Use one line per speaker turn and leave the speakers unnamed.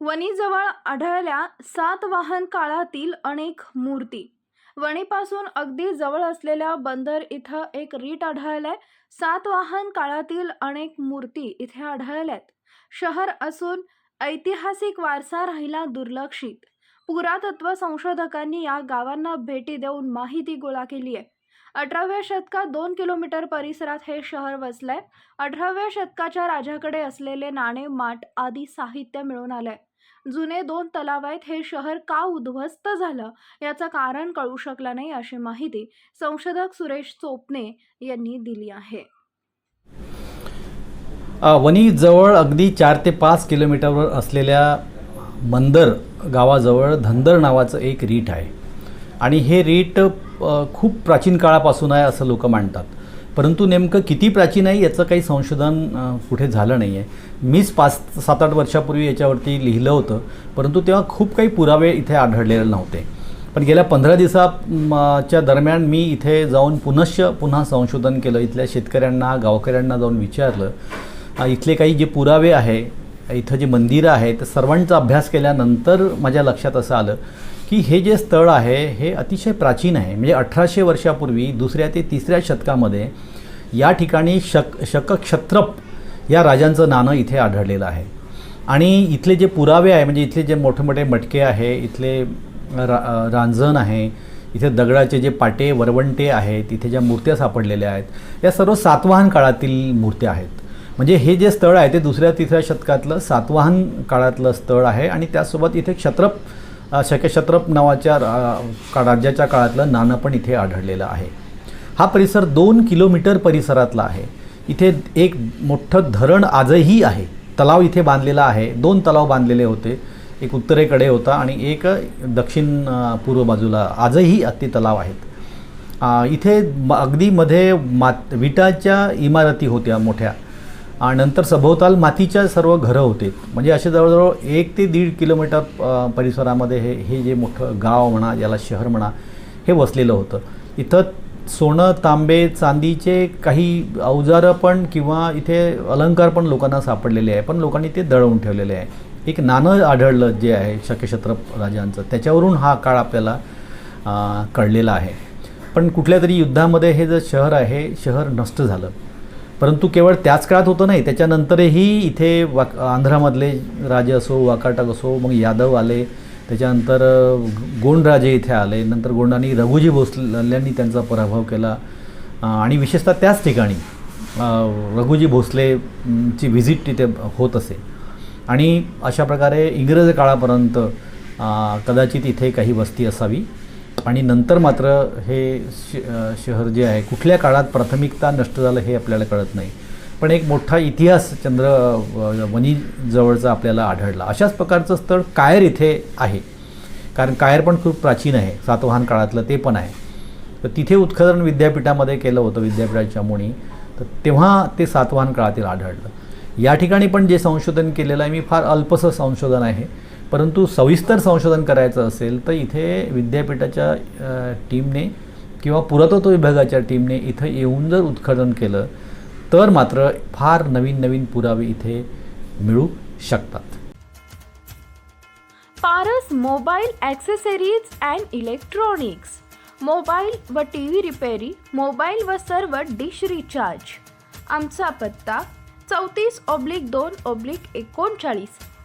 वणीजवळ आढळल्या सात वाहन काळातील अनेक मूर्ती. वणीपासून अगदी जवळ असलेल्या बंदर इथं एक रीट आढळलाय. सात वाहन काळातील अनेक मूर्ती इथे आढळल्यात. शहर असून ऐतिहासिक वारसा राहिला दुर्लक्षित. पुरातत्व संशोधकांनी या गावांना भेटी देऊन माहिती गोळा केली आहे. अठराव्या शतकात दोन किलोमीटर परिसरात हे शहर वसलंय. अठराव्या शतकाच्या राजाकडे असलेले नाणे माठ आदी साहित्य मिळून आलंय. जुने दोन तलाव आहेत हे शहर का उद्ध्वस्त झालं? याचं कारण कळू शकलं नाही अशी माहिती संशोधक सुरेश चोपणे यांनी दिली आहे.
अ, वणीजवळ अगदी चार ते पाच किलोमीटरवर असलेल्या मंदर गावाजवळ धंदर नावाचं एक रीट आहे. आणि हे रीट खूप प्राचीन काळापासून आहे असं लोक मांडतात परंतु नेमकं किती प्राचीन आहे याचं काही संशोधन कुठे झालं नाही आहे मीच पाच सात आठ वर्षापूर्वी याच्यावरती लिहिलं होतं परंतु तेव्हा खूप काही पुरावे इथे आढळलेले नव्हते. पण गेल्या पंधरा दिवसाच्या दरम्यान मी इथे जाऊन पुनश्च पुन्हा संशोधन केलं. इथल्या शेतकऱ्यांना गावकऱ्यांना जाऊन विचारलं. इथले काही जे पुरावे आहे इथं जे मंदिरं आहेत सर्वांचा अभ्यास केल्यानंतर माझ्या लक्षात असं आलं की हे जे स्थळ आहे हे अतिशय प्राचीन आहे. म्हणजे अठराशे वर्षापूर्वी दुसऱ्या ते तिसऱ्या शतकामध्ये या ठिकाणी शक शकक्षत्रप या राजांचं नाणं इथे आढळलेलं आहे. आणि इथले जे पुरावे आहे म्हणजे इथले जे मोठे मोठे मटके आहे इथले रा रांजण आहे इथे दगडाचे जे पाटे वरवंटे आहेत इथे ज्या मूर्त्या सापडलेल्या आहेत या सर्व सातवाहन काळातील मूर्त्या आहेत. म्हणजे हे जे स्थळ आहे ते दुसऱ्या तिसऱ्या शतकातलं सातवाहन काळातलं स्थळ आहे आणि त्यासोबत इथे क्षत्रप अ, नावाच्या रा- का- राज्याच्या काळातलं नाणं पण इथे आढळलेलं आहे. हा परिसर दोन किलोमीटर परिसरातला आहे. इथे एक मोठं धरण आजही आहे. तलाव इथे बांधलेला आहे. दोन तलाव बांधलेले होते. एक उत्तरेकडे होता आणि एक दक्षिण पूर्व बाजूला आजही अति तलाव आहेत. इथे म- अगदी मध्ये मात विटाच्या इमारती होत्या मोठ्या. नंतर सभोवताल मातीच्या सर्व घरं होते. म्हणजे असे जवळजवळ एक ते दीड किलोमीटर परिसरामध्ये हे हे जे मोठं गाव म्हणा याला शहर म्हणा हे वसलेलं होतं. इथं सोनं तांबे चांदीचे काही अवजारं पण किंवा इथे अलंकार पण लोकांना सापडलेले आहे. पण लोकांनी ते दळवून ठेवलेले आहे. एक नाणं आढळलं जे आहे शक्यक्षत्रप राजांचं. त्याच्यावरून हा काळ आपल्याला कळलेला आहे. पण कुठल्या तरी युद्धामध्ये हे जे शहर आहे शहर नष्ट झालं. परंतु केवळ त्याच काळात होतं नाही त्याच्यानंतरही इथे वाक आंध्रामधले राजे असो वाकाटक असो मग यादव आले त्याच्यानंतर गोंडराजे इथे आले नंतर गोंडांनी रघुजी भोसल्यांनी त्यांचा पराभव केला आणि विशेषतः त्याच ठिकाणी रघुजी भोसलेची व्हिजिट तिथे होत असे. आणि अशा प्रकारे इंग्रज काळापर्यंत कदाचित इथे काही वस्ती असावी. आणि नंतर मात्र हे श शहर जे आहे कुठल्या काळात प्राथमिकता नष्ट झालं हे आपल्याला कळत नाही. पण एक मोठा इतिहास चंद्र वनीजवळचा आपल्याला आढळला. अशाच प्रकारचं स्थळ कायर इथे आहे. कारण कायर पण खूप प्राचीन आहे. सातवाहन काळातलं ते पण आहे. तर तिथे उत्खनन विद्यापीठामध्ये केलं होतं विद्यापीठाच्या मुणी तर तेव्हा ते सातवाहन काळातील आढळलं. या ठिकाणी पण जे संशोधन केलेलं आहे मी फार अल्पसं संशोधन आहे. परंतु सविस्तर संशोधन करायचं असेल तर इथे विद्यापीठाच्या टीमने किंवा पुरातत्व विभागाच्या टीमने इथं येऊन जर उत्खनन केलं तर मात्र फार नवीन नवीन पुरावे इथे मिळू शकतात.
Paras mobile accessories and electronics. Mobile व टी व्ही रिपेरी मोबाईल व सर्व डिश रिचार्ज. आमचा पत्ता चौतीस ऑब्लिक दोन ऑब्लिक एकोणचाळीस.